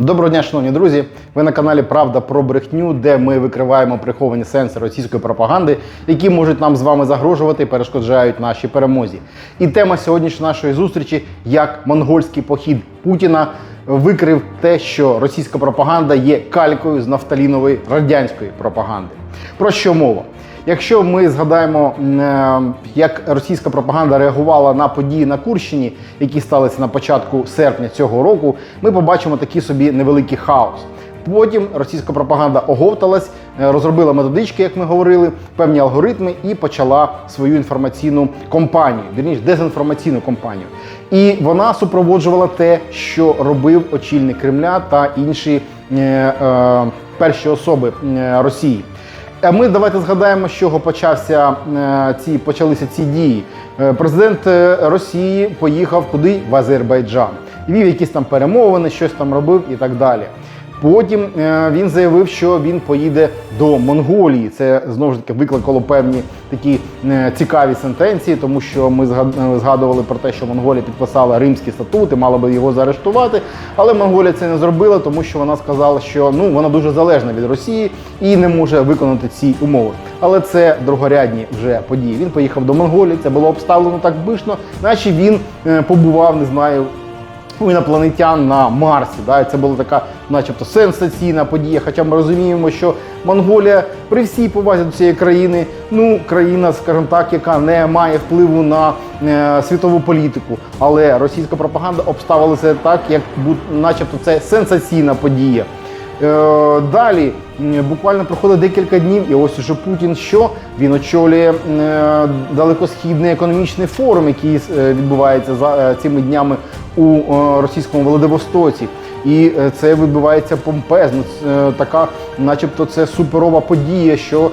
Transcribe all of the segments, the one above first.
Доброго дня, шановні друзі. Ви на каналі Правда про брехню, де ми викриваємо приховані сенси російської пропаганди, які можуть нам з вами загрожувати і перешкоджають нашій перемозі. І тема сьогоднішньої нашої зустрічі як монгольський похід Путіна викрив те, що російська пропаганда є калькою з нафталінової радянської пропаганди. Про що мова? Якщо ми згадаємо, е, як російська пропаганда реагувала на події на Курщині, які сталися на початку серпня цього року, ми побачимо такий собі невеликий хаос. Потім російська пропаганда оговталась, е, розробила методички, як ми говорили, певні алгоритми, і почала свою інформаційну кампанію, вірніше дезінформаційну кампанію. І вона супроводжувала те, що робив очільник Кремля та інші е, е, перші особи е, Росії. А ми давайте згадаємо, з чого почався е, ці почалися ці дії. Е, Президент е, Росії поїхав куди в Азербайджан, вів якісь там перемовини, щось там робив і так далі. Потім е, він заявив, що він поїде до Монголії. Це знову ж таки викликало певні такі е, цікаві сентенції, тому що ми е, згадували про те, що Монголія підписала римські статути, мала би його заарештувати. Але Монголія це не зробила, тому що вона сказала, що ну вона дуже залежна від Росії і не може виконати ці умови. Але це другорядні вже події. Він поїхав до Монголії. Це було обставлено так пишно, наче він побував, не знаю у інопланетян на Марсі. Да? Це була така, начебто, сенсаційна подія. Хоча ми розуміємо, що Монголія при всій повазі до цієї країни, ну країна, скажімо так, яка не має впливу на е, світову політику. Але російська пропаганда обставила це так, як начебто це сенсаційна подія. Е, Далі буквально проходить декілька днів, і ось уже Путін що він очолює е, далекосхідний економічний форум, який е, відбувається за цими днями у російському Владивостоці. І це відбувається помпезно. Така, начебто, це суперова подія, що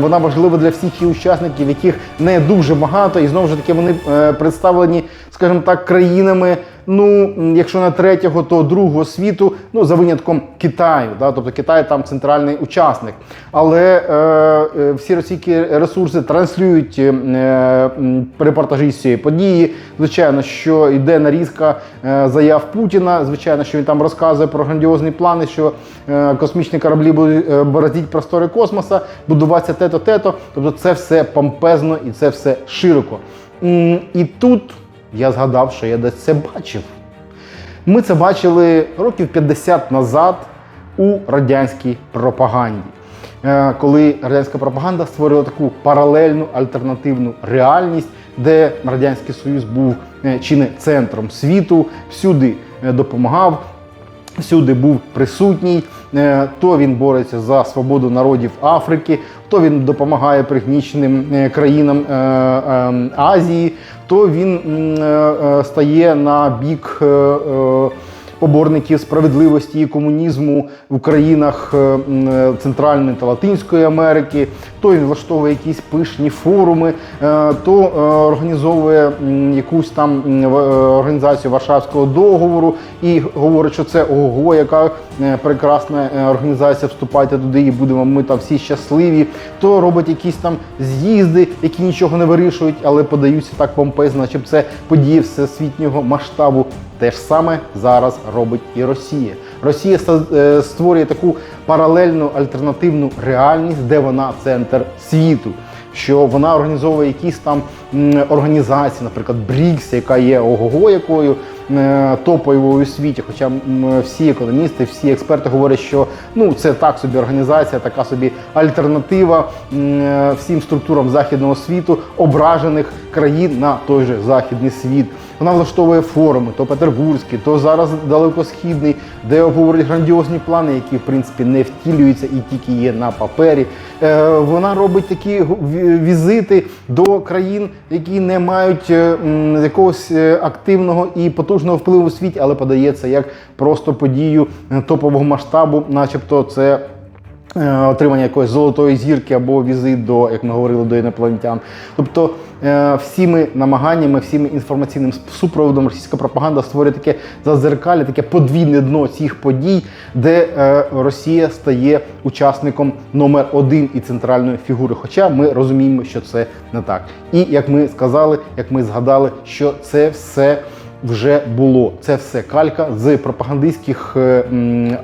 вона важлива для всіх її учасників, яких не дуже багато, і знову ж таки вони представлені, скажімо так, країнами. Ну, якщо не третього, то другого світу, ну за винятком Китаю. Да? Тобто Китай там центральний учасник. Але е, е, всі російські ресурси транслюють е, м, репортажі з цієї події. Звичайно, що йде нарізка е, заяв Путіна. Звичайно, що він там розказує про грандіозні плани, що е, космічні кораблі будуть е, бороздити простори космоса, будуватися тето тето Тобто, це все помпезно і це все широко. І тут я згадав, що я десь це бачив. Ми це бачили років 50 назад у радянській пропаганді, Е, коли радянська пропаганда створила таку паралельну альтернативну реальність, де Радянський Союз був е, чи не центром світу, всюди е, допомагав, всюди був присутній. Е, То він бореться за свободу народів Африки, то він допомагає пригніченим е, країнам е, е, Азії, то він стає на бік. Поборників справедливості і комунізму в країнах е, е, Центральної та Латинської Америки, то він влаштовує якісь пишні форуми, е, то організовує якусь там організацію Варшавського договору і говорить, що це ого, яка прекрасна організація, вступайте туди і будемо ми там всі щасливі. То робить якісь там з'їзди, які нічого не вирішують, але подаються так помпезно, наче б це події всесвітнього масштабу. Те ж саме зараз робить і Росія. Росія е, створює таку паралельну альтернативну реальність, де вона центр світу. Що вона організовує якісь там організації, наприклад, БРІКС, яка є ого-го якою е, топовою у світі. Хоча всі економісти, всі експерти говорять, що ну це так собі організація, така собі альтернатива е, всім структурам західного світу, ображених країн на той же західний світ. Вона влаштовує форуми, то петербурзький, то зараз далекосхідний, де обговорюють грандіозні плани, які в принципі не втілюються і тільки є на папері. Е, Вона робить такі візити до країн, які не мають е, якогось е, активного і потужного впливу у світі, але подається як просто подію топового масштабу, начебто це. Е, Отримання якоїсь золотої зірки або візит до, як ми говорили, до інопланетян. Тобто е, всіми намаганнями, всіми інформаційним супроводом російська пропаганда створює таке зазеркалі, таке подвійне дно цих подій, де е, Росія стає учасником номер один і центральної фігури. Хоча ми розуміємо, що це не так. І як ми сказали, як ми згадали, що це все вже було. Це все калька з пропагандистських е,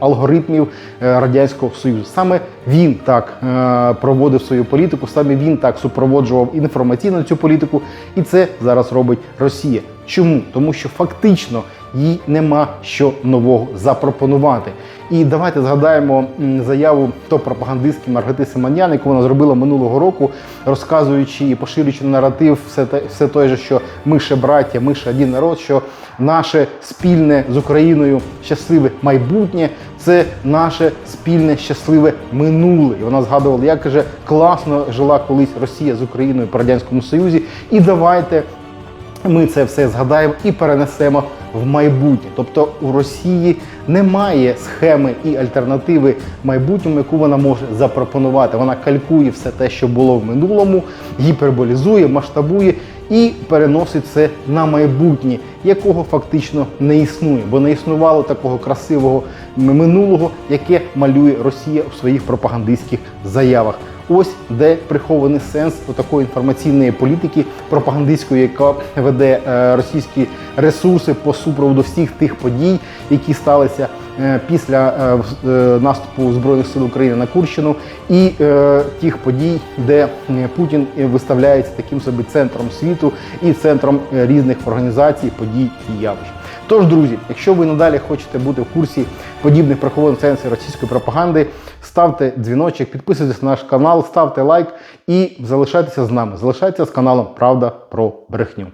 алгоритмів е, Радянського Союзу. Саме він так е, проводив свою політику, саме він так супроводжував інформаційно цю політику, і це зараз робить Росія. Чому? Тому що фактично їй нема що нового запропонувати. І давайте згадаємо заяву то пропагандистки Маргати Симонян, яку вона зробила минулого року, розказуючи і поширюючи наратив, все те, все той же, що ми ще браття, ми ще один народ, що наше спільне з Україною щасливе майбутнє це наше спільне щасливе минуле. І вона згадувала, як каже, класно жила колись Росія з Україною по радянському Союзі. І давайте ми це все згадаємо і перенесемо в майбутнє. Тобто у Росії немає схеми і альтернативи майбутньому, яку вона може запропонувати. Вона калькує все те, що було в минулому, гіперболізує, масштабує і переносить це на майбутнє, якого фактично не існує, бо не існувало такого красивого минулого, яке малює Росія у своїх пропагандистських заявах. Ось де прихований сенс такої інформаційної політики пропагандистської, яка веде е, російські ресурси по супроводу всіх тих подій, які сталися е, після е, наступу збройних сил України на Курщину, і тих подій, де Путін виставляється таким собі центром світу і центром різних організацій, подій і явищ. Тож, друзі, якщо ви надалі хочете бути в курсі подібних прихованих сенсів російської пропаганди, ставте дзвіночок, підписуйтесь на наш канал, ставте лайк і залишайтеся з нами. Залишайтеся з каналом Правда про брехню.